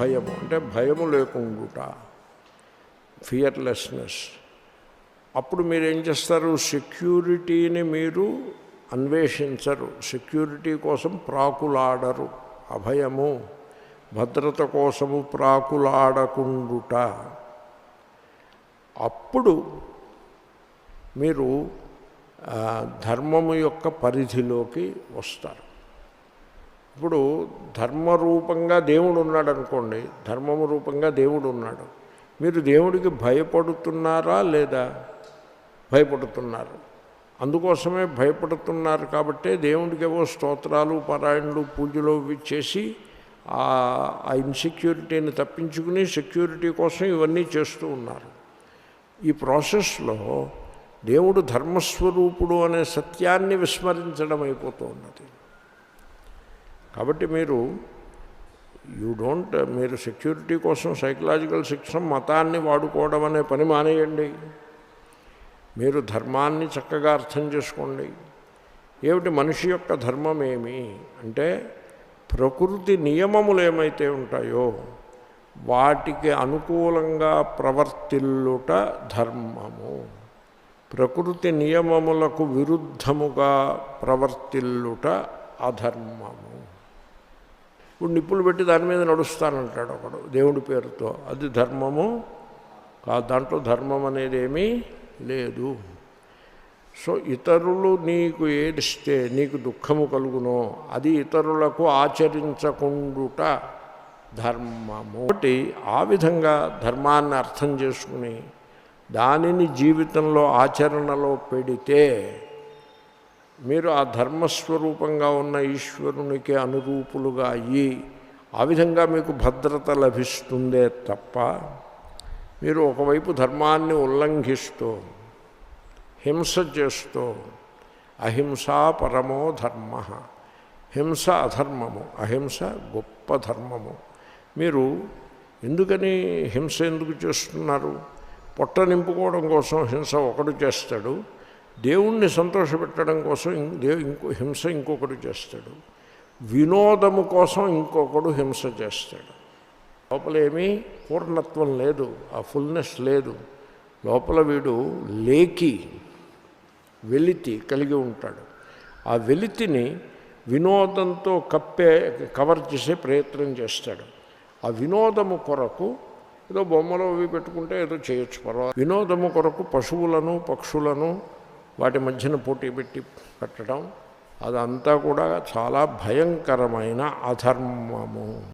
నిర్భయము అంటే భయము లేకుండుట ఫియర్లెస్నెస్ అప్పుడు మీరు ఏం చేస్తారు? సెక్యూరిటీని మీరు అన్వేషించరు. సెక్యూరిటీ కోసం ప్రాకులాడరు. అభయము భద్రత కోసము ప్రాకులాడకుండుట. అప్పుడు మీరు ధర్మము యొక్క పరిధిలోకి వస్తారు. ఇప్పుడు ధర్మరూపంగా దేవుడు ఉన్నాడు అనుకోండి ధర్మము రూపంగా దేవుడు ఉన్నాడు మీరు దేవుడికి భయపడుతున్నారా లేదా? భయపడుతున్నారు. అందుకోసమే భయపడుతున్నారు కాబట్టే దేవుడికి ఏవో స్తోత్రాలు పారాయణలు పూజలు ఇచ్చేసి చేసి ఆ ఇన్సెక్యూరిటీని తప్పించుకుని సెక్యూరిటీ కోసం ఇవన్నీ చేస్తూ ఉన్నారు. ఈ ప్రాసెస్లో దేవుడు ధర్మస్వరూపుడు అనే సత్యాన్ని విస్మరించడం అయిపోతూ ఉన్నది. కాబట్టి మీరు యూ డోంట్ మీరు సెక్యూరిటీ కోసం సైకలాజికల్ శిక్షణ మతాన్ని వాడుకోవడం అనే పని మానేయండి. మీరు ధర్మాన్ని చక్కగా అర్థం చేసుకోండి. ఏమిటి మనిషి యొక్క ధర్మం ఏమి? అంటే ప్రకృతి నియమములు ఏమైతే ఉంటాయో వాటికి అనుకూలంగా ప్రవర్తిల్లుట ధర్మము. ప్రకృతి నియమములకు విరుద్ధముగా ప్రవర్తిల్లుట అధర్మము. ఇప్పుడు నిప్పులు పెట్టి దాని మీద నడుస్తానంటాడు ఒకడు దేవుడి పేరుతో. అది ధర్మము కాదు దాంట్లో ధర్మం అనేది ఏమీ లేదు. సో ఇతరులు నీకు ఏడిస్తే నీకు దుఃఖము కలుగునో. అది ఇతరులకు ఆచరించకుండుట ధర్మము. ఒకటి ఆ విధంగా ధర్మాన్ని అర్థం చేసుకుని దానిని జీవితంలో ఆచరణలో పెడితే మీరు ఆ ధర్మస్వరూపంగా ఉన్న ఈశ్వరునికి అనురూపులుగా అయ్యి ఆ విధంగా మీకు భద్రత లభిస్తుందే తప్ప మీరు ఒకవైపు ధర్మాన్ని ఉల్లంఘిస్తూ హింస చేస్తూ అహింసా పరమో ధర్మ హింస అధర్మము అహింస గొప్ప ధర్మము. మీరు ఎందుకని హింస ఎందుకు చేస్తున్నారు? పొట్ట నింపుకోవడం కోసం హింస ఒకడు చేస్తాడు దేవుణ్ణి సంతోషపెట్టడం కోసం దేవు ఇంకో హింస ఇంకొకడు చేస్తాడు. వినోదము కోసం ఇంకొకడు హింస చేస్తాడు. లోపలేమీ పూర్ణత్వం లేదు ఆ ఫుల్నెస్ లేదు. లోపల వీడు లేకి వెలితి కలిగి ఉంటాడు. ఆ వెలితిని వినోదంతో కప్పే కవర్ చేసే ప్రయత్నం చేస్తాడు. ఆ వినోదము కొరకు ఏదో బొమ్మలు అవి పెట్టుకుంటే ఏదో చేయొచ్చు పర్వాలేదు. వినోదము కొరకు పశువులను పక్షులను వాటి మధ్యన పోటీ పెట్టి పెట్టడం అదంతా కూడా చాలా భయంకరమైన అధర్మము.